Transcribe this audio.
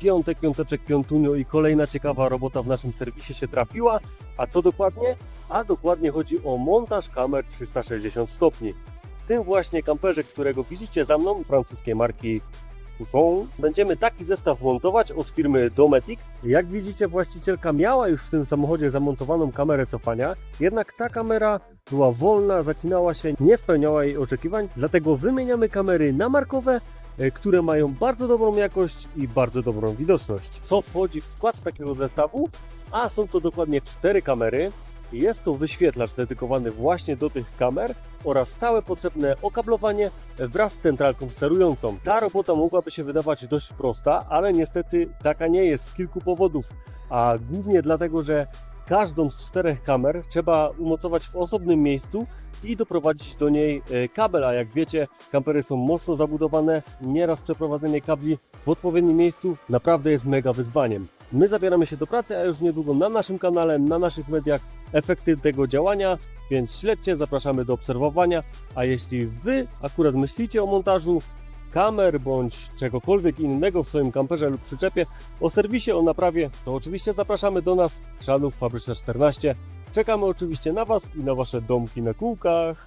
piątek, piąteczek, piątunio i kolejna ciekawa robota w naszym serwisie się trafiła. A co dokładnie? A dokładnie chodzi o montaż kamer 360 stopni. W tym właśnie kamperze, którego widzicie za mną, francuskiej marki Pousson, będziemy taki zestaw montować od firmy Dometic. Jak widzicie, właścicielka miała już w tym samochodzie zamontowaną kamerę cofania, jednak ta kamera była wolna, zacinała się, nie spełniała jej oczekiwań, dlatego wymieniamy kamery na markowe, e, które mają bardzo dobrą jakość i bardzo dobrą widoczność. Co wchodzi w skład takiego zestawu? A są to dokładnie cztery kamery. Jest to wyświetlacz dedykowany właśnie do tych kamer oraz całe potrzebne okablowanie wraz z centralką sterującą. Ta robota mogłaby się wydawać dość prosta, ale niestety taka nie jest z kilku powodów, a głównie dlatego, że każdą z czterech kamer trzeba umocować w osobnym miejscu i doprowadzić do niej e, kabel, a jak wiecie, kampery są mocno zabudowane, nieraz przeprowadzenie kabli w odpowiednim miejscu naprawdę jest mega wyzwaniem. My zabieramy się do pracy, a już niedługo na naszym kanale, na naszych mediach efekty tego działania, więc śledźcie, zapraszamy do obserwowania, a jeśli Wy akurat myślicie o montażu kamer bądź czegokolwiek innego w swoim kamperze lub przyczepie o serwisie, o naprawie, to oczywiście zapraszamy do nas, Szanów Fabryczne 14. Czekamy oczywiście na Was i na Wasze domki na kółkach.